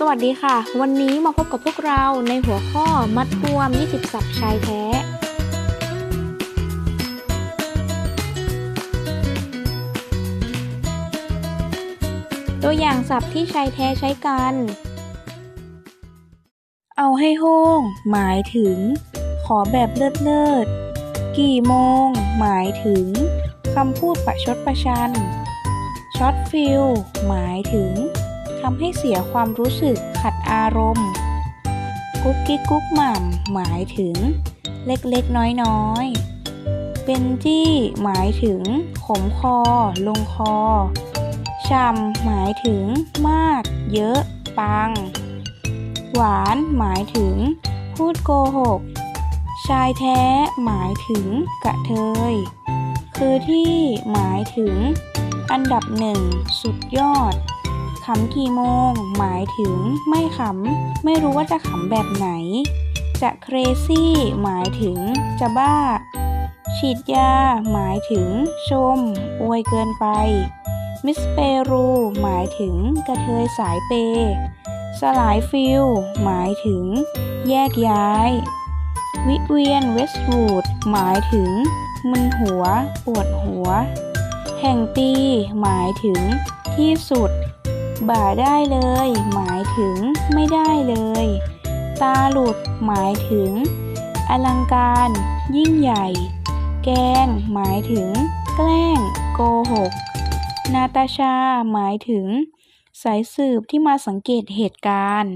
สวัสดีค่ะ วันนี้มาพบกับพวกเราในหัวข้อมัดรวม 20 ศัพท์ชายแท้ ตัวอย่างศัพท์ที่ชายแท้ใช้กัน เอาให้โห้ง หมายถึง ขอแบบเลิศเลิศกี่โมง หมายถึงคำพูดประชดประชันช็อตฟิลหมายถึง ทำให้เสียความรู้สึกขัดอารมณ์ กุ๊กกิ๊กกุ๊กหม่ำหมายถึง เล็กๆ น้อยๆ เป็นจี้หมายถึง ขมคอ ลงคอช่ำหมายถึง มาก เยอะ ปัง หวานหมายถึง พูดโกหก ชายแท้หมายถึง กระเทย คือที่หมายถึง อันดับหนึ่ง สุดยอดำกี่โมง หมายถึงไม่ขำ ไม่รู้ว่าจะขำแบบไหน จะ crazy หมายถึงจะบ้า ฉีดยา หมายถึง ชม อวยเกินไป มิสเปรู หมายถึงกระเทยสายเปย์สลายฟิล หมายถึง แยกย้าย วิเวียนเวสต์วูด หมายถึง มึนหัว ปวดหัว แห่งปี หมายถึงที่สุด บ่าได้เลย หมายถึงไม่ได้เลย ตาหลุด หมายถึง อลังการ ยิ่งใหญ่ แกล้งหมายถึง แกล้ง โกหก นาตาชา หมายถึง สายสืบที่มาสังเกตเหตุการณ์